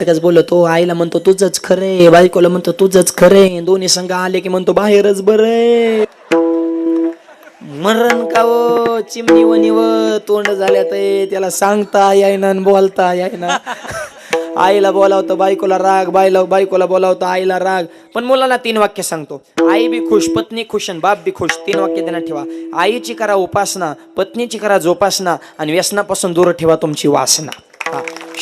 एकच बोलतो आईला म्हणतो तुझंच खरे बायकोला म्हणतो तुझंच खरे दोन्ही संघ आले की म्हणतो बाहेरच बरे मरण का व चिमणी व निव तोंड झाल्यात त्याला सांगता यायना आणि बोलता यायना आईला बोलावतो बायकोला राग बायला बायकोला बोलावतो आईला राग. पण मुलाला तीन वाक्य सांगतो. आई बी खुश पत्नी खुश आणि बाप बी खुश. तीन वाक्य त्यांना ठेवा. आईची करा उपासना पत्नीची करा जोपासना आणि व्यसनापासून दूर ठेवा तुमची वासना.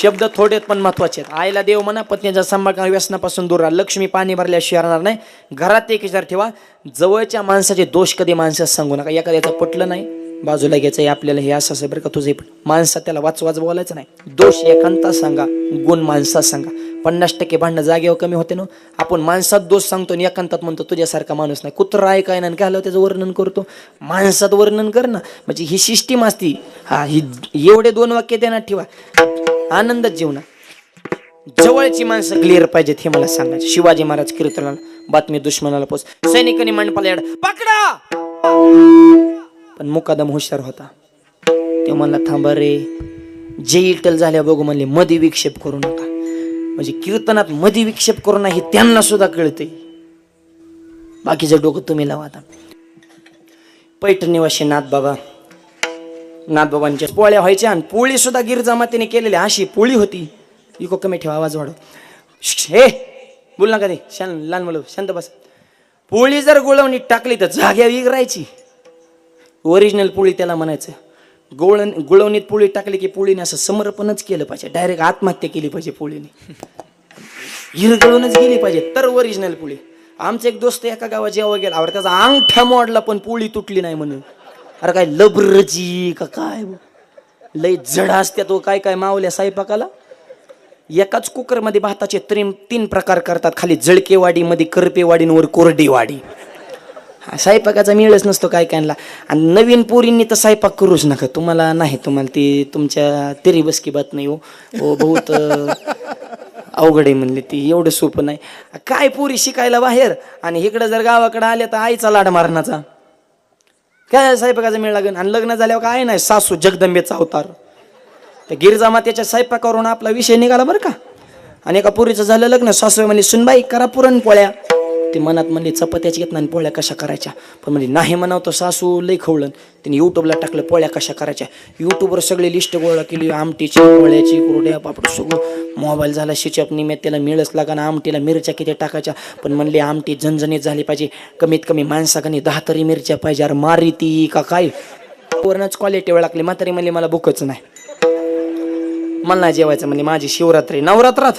शब्द थोडे आहेत पण महत्त्वाचे आहेत. आईला देव म्हणा पत्नीचा संभाळ व्यसनापासून दूर राहा. लक्ष्मी पाणी भरल्याशिवाय राहणार नाही. घरात एक विचार ठेवा. जवळच्या माणसाचे दोष कधी माणसास सांगू नका. एखाद्याचं पटलं नाही बाजूला घ्यायचं आहे आपल्याला हे असं असेल बरं का तुझे पण माणसात त्याला वाच वाच बोलायचं नाही. दोष एकांतात सांगा गुण माणसात सांगा. पन्नास टक्के भांडणं जागेवर कमी होते ना. आपण माणसात दोष सांगतो आणि एकांतात म्हणतो तुझ्यासारखा माणूस नाही. कुत्रा आहे काय नाही काय आलं त्याचं वर्णन करतो. माणसात वर्णन कर ना. म्हणजे ही सिस्टीम असती. हा ही एवढे दोन वाक्य देण्यात ठेवा. आनंदच जीवना. जवळची माणसं क्लिअर पाहिजेत हे मला सांगायचं. शिवाजी महाराज कीर्तनाला बातमी दुश्मनाला पोच. सैनिकांनी मंडपाला पकडा! पण मुकादम हुशार होता. ते म्हणला थांबा रे. जे इटल झाल्या बघू म्हणले मधी विक्षेप करू नका. म्हणजे कीर्तनात मधी विक्षेप करू नाही हे त्यांना सुद्धा कळते बाकीचं डोकं तुम्ही लावा आता. पैठ निवासी नाथ बाबा नाथबाबांच्या पोळ्या व्हायच्या आणि पोळी सुद्धा गिर जमातीने केलेली. अशी पोळी होती. इको कमी ठेवा आवाज वाढव. हे बोल का ते शान लहान मुलं शांत बस. पोळी जर गुळवणीत टाकली तर जाग्या विगरायची ओरिजिनल पोळी त्याला म्हणायचं. गोळ गुळवणीत पोळी टाकली की पोळीने असं समर्पणच केलं पाहिजे. डायरेक्ट आत्महत्या केली पाहिजे पोळीने. हिरगळूनच गेली पाहिजे. तर ओरिजिनल पोळी. आमचा एक दोस्त एका गावात जेव्हा गेला अरे त्याचा अंगठा मोडला पण पोळी तुटली नाही म्हणून. अरे काय लबरजी का काय? लय जड असत्या तो हो, काय काय मावल्या साईपाकाला? एकाच कुकरमध्ये भाताचे त्रिम तीन प्रकार करतात. खाली जळकेवाडीमध्ये करपेवाडींवर कोरडेवाडी. हा स्वयंपाकाचा मेळच नसतो काय कायला आणि नवीन पोरींनी तर सायपाक करूच नका. तुम्हाला नाही तुम्हाला ती तुमच्या तेरी बसकी बात नाही हो. हो बहुत अवघड आहे म्हणले ती. एवढं सोपं नाही. काय पोरी शिकायला बाहेर? आणि इकडं जर गावाकडं आल्या तर आईचा लाड मारण्याचा. काय स्वयंपाकाचा मेळ लागेल आणि लग्न झाल्यावर काय नाही सासू जगदंबेचा अवतार. त्या गिरजा मातेच्या स्वयंपाकावरून आपला विषय निघाला बरं का? आणि एका पुरीचं झालं लग्न सासू म्हणजे सुनबाई करा पुरणपोळ्या. ते मनात म्हणली चपात्याची घेत नाही पोळ्या कशा करायच्या? पण म्हणजे नाही म्हणावतो सासू लई खवळण. तिने यूट्यूबला टाकलं पोळ्या कशा करायच्या? यूट्यूबवर सगळी लिस्ट गोळा केली आमटीची पोळ्याची कुरड्या पापड सगळं. मोबाईल झाला शिचप निमित्त त्याला मिळच लागा ना आमटीला मिरच्या किती टाकायच्या? पण म्हणली आमटी झणझणीत झाली पाहिजे कमीत कमी माणसाकनी दहा तरी मिरच्या पाहिजे अरे मारी ती का काय? वरनच क्वालिटी वेळ लागली म्हातारी म्हणली मला भूकच नाही. मला जेवायचं म्हणजे माझी शिवरात्री नवरात्रात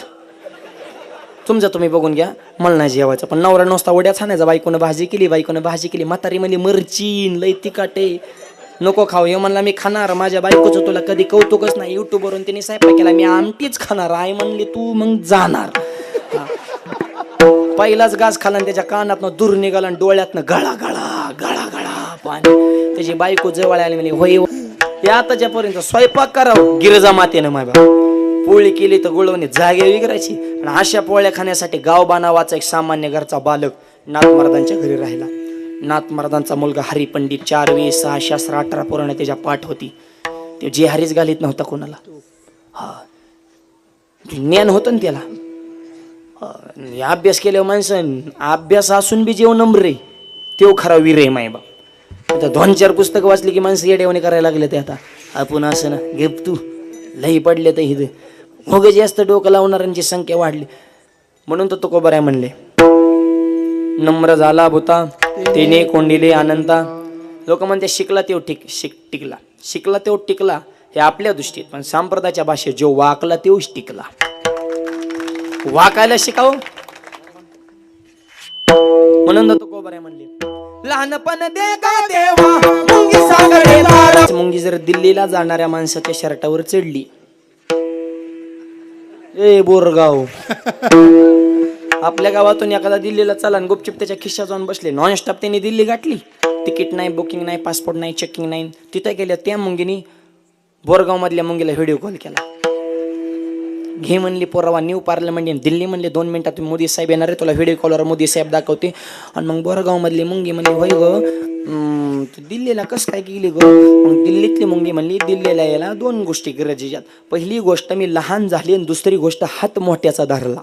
तुमचं तुम्ही बघून घ्या. मला नाही जेवायचं पण नवरा नुसता वड्या छानायचा बायकोनं भाजी केली बायकोनं भाजी केली. म्हातारी म्हणजे मरचीन लय तिकाटे नको खाऊ. हे म्हणला मी खाणार माझ्या बायकोचं तुला कधी कौतुकच नाही. युट्यूबवरून तिने स्वयंपाक केला मी आमटीच खाणार. आई म्हणली तू मग जाणार. पहिलाच गाज खाला आणि त्याच्या कानातनं दूर निघाला आणि डोळ्यातनं गळा गळा गळा गळा पाणी. त्याची बायको जवळ आली म्हणे होय या आताच्या पर्यंत स्वयंपाक करावं गिरजा मातेनं माझ्या पोळी केली तर गुळवणी जागे विकरायची आणि अशा पोळ्या खाण्यासाठी गाव बानावाचा एक सामान्य घरचा बालक नाथमर्दांच्या घरी राहिला. नातमर्दांचा मुलगा हरिपंडित चार वीस सहा शास्त्र अठरा पुराणे त्याच्या पाठ होती. ते जे हरीच घालीत नव्हता कोणाला. हा. ज्ञान होतं ना त्याला. अभ्यास केल्यावर माणसं अभ्यास असून बी जेव नंबरे तेव खरा वीर आहे माय बाप आता दोन चार पुस्तकं वाचली की माणसं येडेवणे करायला लागले ते आता. आपण असं ना गेप तू. लई पडले तर हिद मग जास्त डोकं लावणाऱ्यांची संख्या वाढली. म्हणून तर तो आहे म्हणले नम्र झाला भूता तिने कोंडिले आनंदा लोक म्हणते शिकला तेव टिक शिक टिकला. शिकला तेव टिकला हे आपल्या दृष्टीत पण संप्रदायाच्या भाषेत जो वाकला तेवच टिकला. वाकायला शिकाव? म्हणून तो गोबर आहे म्हणले लहानपण दे देवा मुंगी सागरे दारा. मुंगी जर दिल्लीला जाणाऱ्या माणसाच्या शर्टावर चढली ए बोरगाव. आपल्या गावातून एखादा दिल्लीला चालान गुपचिप गुपचूप त्याच्या खिशात जाऊन बसले. नॉन स्टॉप त्यांनी दिल्ली गाठली. तिकीट नाही बुकिंग नाही पासपोर्ट नाही चेकिंग नाही. तिथे गेल्या त्या मुंगीनी बोरगाव मधल्या मुंगीला व्हिडिओ कॉल केला. घे म्हणली पोरावा न्यू पार्लमेंट दिल्ली म्हणले दोन मिनिटात तुम्ही मोदी साहेब येणार आहे तुला व्हिडिओ कॉलवर मोदी साहेब दाखवते. आणि मग बोरगावमधली मुंगी म्हणली होय ग दिल्लीला कसं काय गेली ग? मग दिल्लीतली मुंगी म्हणली दिल्लीला यायला दोन गोष्टी गरजेच्या पहिली गोष्ट मी लहान झाली आणि दुसरी गोष्ट हात मोठ्याचा धरला.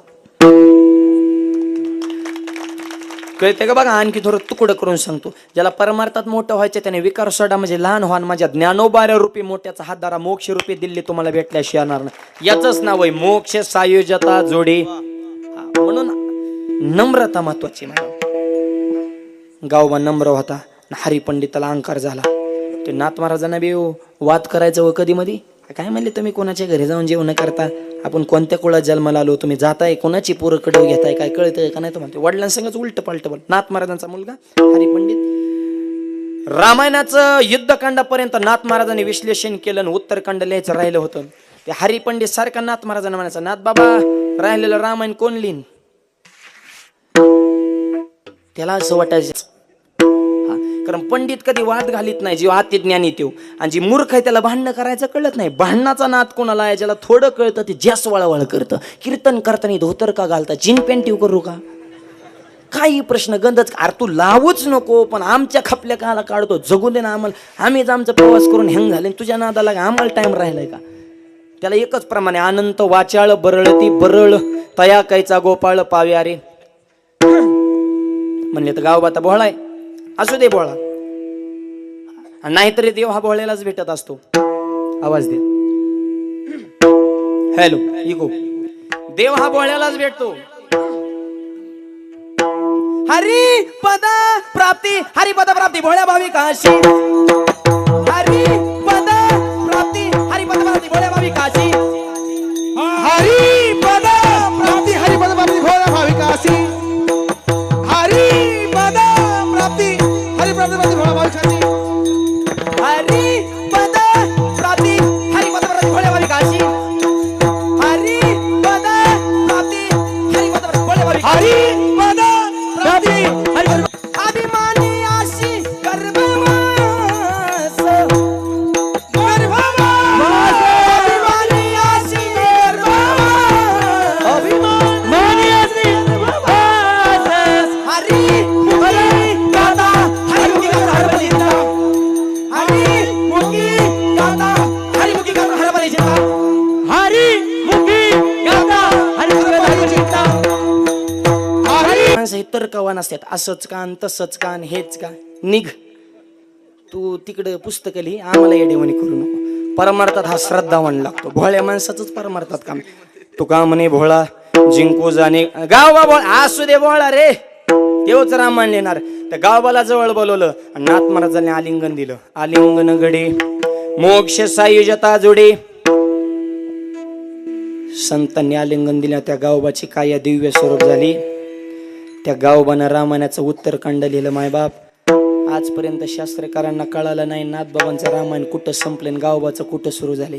कळते का बघा आणखी थोडं तुकडं करून सांगतो. ज्याला परमार्थात मोठं व्हायचं त्याने विकार सोडा म्हणजे लहान व्हान माझ्या ज्ञानोबाऱ्या रूपी मोठ्याचा हात धरा. मोक्ष रूपी दिल्ली तुम्हाला भेटल्याशिवाय येणार नाही. याच नाव आहे मोक्ष सायोजता जोडी. म्हणून नम्रता महत्वाची मॅडम. गावबा नम्र होता. हरिपंडिताला अंकार झाला. ते नाथ महाराजांना बी वाद करायचं व कधी मधी? काय म्हणले तुम्ही कोणाच्या घरी जाऊन जेवण करता? आपण कोणत्या कुळात जन्माला आलो? तुम्ही जाताय कोणाची पोरं कडव घेताय काय कळतंय का नाही तुम्हाला? म्हणते वडिलांसंगच उलट पालट बोल नाथ महाराजांचा मुलगा हरिपंडित रामायणाचं युद्धकांडापर्यंत नाथ महाराजांनी विश्लेषण केलं आणि उत्तरकांड लिहायचं राहिलं होतं. ते हरिपंडित सारखा नाथ महाराजांना म्हणायचं नाथ बाबा राहिलेलं रामायण कोण लिहिन? त्याला असं वाटायचं कारण पंडित कधी वाद घालीत नाही जी अति ज्ञानी त्यो आणि जी मूर्ख आहे त्याला भांडणं करायचं कळत नाही. भांडणाचा नाद कोणाला आहे ज्याला थोडं कळतं ते जास्त वळवळ करतं. कीर्तन करताना धोतर का घालता? जीन पॅन्ट करू का? काही प्रश्न गंधच अरे तू लावूच नको पण आमच्या खपल्या काला काढतो. जगू दे ना आम्हाला. आम्हीच आमचा प्रवास करून हँग झाले तुझ्या नादाला आम्हाला टाइम राहिलाय का? त्याला एकच प्रमाणे अनंत वाचाळ बरळती बरळ. तया कैचा गोपाळ पाव्या रे. म्हणले तर गाव बाता आहे असू दे बोळा. नाहीतरी देव हा भोळ्यालाच भेटत असतो. आवाज दे. हॅलो इको देव हा भोळ्यालाच भेटतो. हरी पद प्राप्ती हरी पद प्राप्ती भोळ्या भावी काशी. हरी पद प्राप्ती हरी पद प्राप्ती भोळ्या भावी काशी. हरी कान असतात असंच कान तसंच कान हेच कान निघ. तू तिकडं पुस्तकं लिही आम्हाला येडेवणी करू नको. परमार्थात हा श्रद्धावान लागतो. भोळ्या माणसाचंच परमार्थात काम तू का म्हणे भोळा जिंकू जाणे. गावबा भोळा असू दे भोळा रे. तेवच रामायण लिहिणार त्या गावबाला जवळ बोलवलं आणि नाथ महाराजांनी आलिंगन दिलं. आलिंगन गडे मोक्ष सायुजता जोडे. संतांनी आलिंगन दिल्या. त्या गावबाची काय दिव्य स्वरूप झाली. त्या गावबानं रामायणाचं उत्तरकांड लिहिलं मायबाप आजपर्यंत शास्त्रकारांना कळालं नाही नाथबाबांचं रामायण कुठं संपलं आणि गावबाचं कुठं सुरू झाले.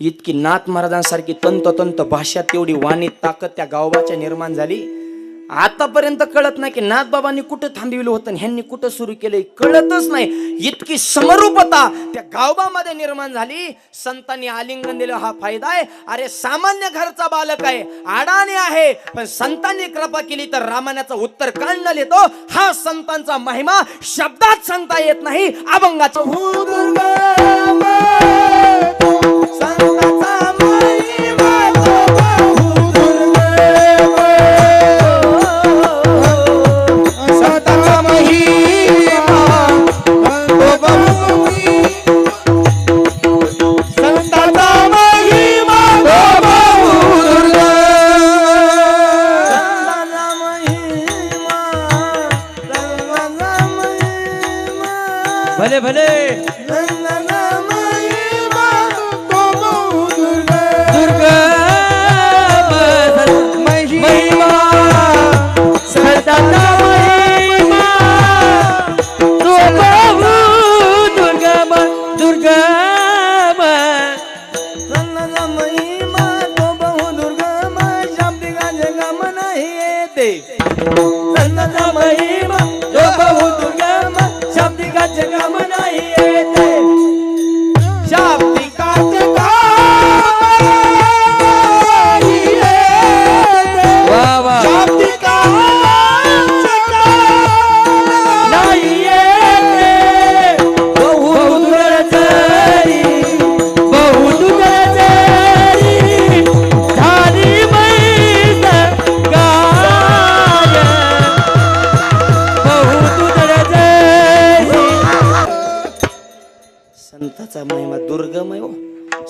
इतकी नाथ महाराजांसारखी तंतोतंत भाषा तेवढी वाणी ताकद त्या गावबाच्या निर्माण झाली. आतापर्यंत कळत नाही की नाथबाबांनी कुठं थांबविलं होतं आणि ह्यांनी कुठं सुरू केलंय. कळतच नाही. इतकी समरूपता त्या गावबामध्ये निर्माण झाली. संतांनी आलिंगन दिलं हा फायदा आहे. अरे सामान्य घरचा बालक आहे आडाने आहे पण संतांनी कृपा केली तर रामायणाचं उत्तर कांड येतो. हा संतांचा महिमा शब्दात सांगता येत नाही अभंगाचा. दुर्गा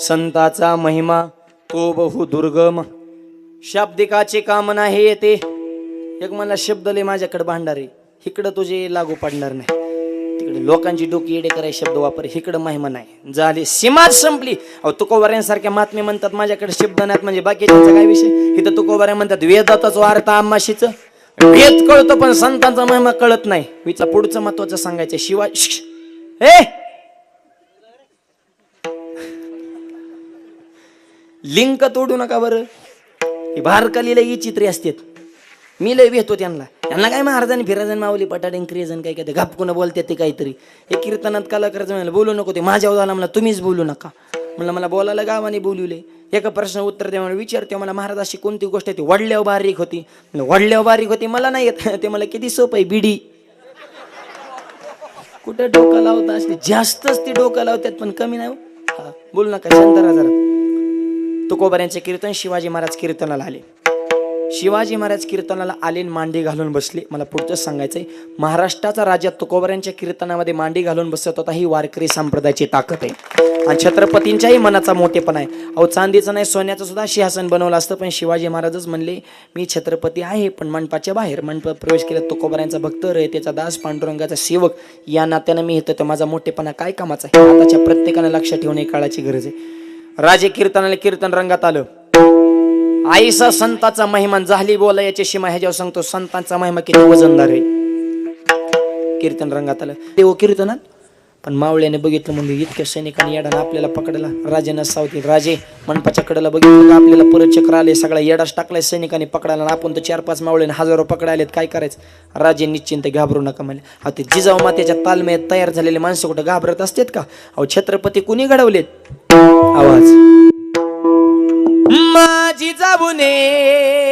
संताचा महिमा तो बहु दुर्गम. शाब्दिकाचे काम नाही येते. एक मला शब्द लय माझ्याकडे भांडारे इकडं तुझे लागू पडणार नाही. तिकडे लोकांची डोकी येडे कराय शब्द वापर इकडं महिमा नाही. झाली सीमाच संपली. अहो तुकोबाऱ्यांसारख्या महात्मे म्हणतात माझ्याकडे शब्द नाहीत म्हणजे बाकीच्या काय विषय? इथं तुकोबाऱ्या म्हणतात वेदाचाच वार्ता आम्माशीच वेद कळतो पण संतांचा महिमा कळत नाही. विचा पुढचं महत्वाचं सांगायचं शिवाय ए! लिंक तोडू नका बरं. ही बारकालीला ही चित्रे असतात. मी लय भेटतो त्यांना. त्यांना काय महाराजांनी फिराजन मावली पटाडेन क्रियजन काय काय ते घापकून बोलतात ते काहीतरी. हे कीर्तनात कलाकारच म्हणलं बोलू नको ते माझ्या झाला मला तुम्हीच बोलू नका. म्हणलं मला बोलायला गावाने बोलवले. एका प्रश्न उत्तर द्या मला विचारते मला महाराज अशी कोणती गोष्ट आहे ती? वडल्यावर बारीक होती. वडल्यावर बारीक होती मला नाही येत. ते मला किती सोप आहे बिडी. कुठं डोकं लावता असते जास्तच ती डोकं लावतात पण कमी नाही हो. बोल नका शांत जरा. तुकोबऱ्यांचे कीर्तन शिवाजी महाराज कीर्तनाला आले. शिवाजी महाराज कीर्तनाला आले मांडी घालून बसले. मला पुढचं सांगायचंय महाराष्ट्राचा राजा तुकोबऱ्यांच्या कीर्तनामध्ये मांडी घालून बसत होता ही वारकरी संप्रदायाची ताकद आहे. आणि छत्रपतींच्याही मनाचा मोठेपणा आहे. अहो चांदीचं नाही सोन्याचं सुद्धा सिंहासन बनवलं असतं पण शिवाजी महाराजच म्हणले मी छत्रपती आहे पण मंडपाच्या बाहेर. मंडपात प्रवेश केला तुकोबऱ्यांचा भक्त रयतेचा दास पांडुरंगाचा सेवक. या नात्यानं मी येतो तर माझा मोठेपणा काय कामाचा आहे? आताच्या प्रत्येकानं लक्षात ठेवणे काळाची गरज आहे. राजे कीर्तनाला कीर्तन रंगात आलं. आईसा संताचा महिमा झाली बोला याची शिमा ह्याच्यावर सांगतो संतांचा महिमा किती वजनदार आहे. कीर्तन रंगात आलं. देव कीर्तनात पण मावळ्याने बघितलं म्हणजे इतक्या सैनिकांनी येडानं आपल्याला पकडला. राजे नसावतील राजे मंडपाच्या कडेला बघितलं का आपल्याला परत चक्र आले? सगळा येडाच टाकलाय सैनिकांनी पकडायला आणि आपण तर चार पाच मावळ्याने हजारो पकडायलेत काय करायचं? राजे निश्चिंत घाबरू नका म्हणे. हा ते जिजाऊ मातेच्या तालमेत तयार झालेले माणसं कुठं घाबरत असतात का? अहो छत्रपती कुणी घडवलेत? आवाज. माझी जाऊने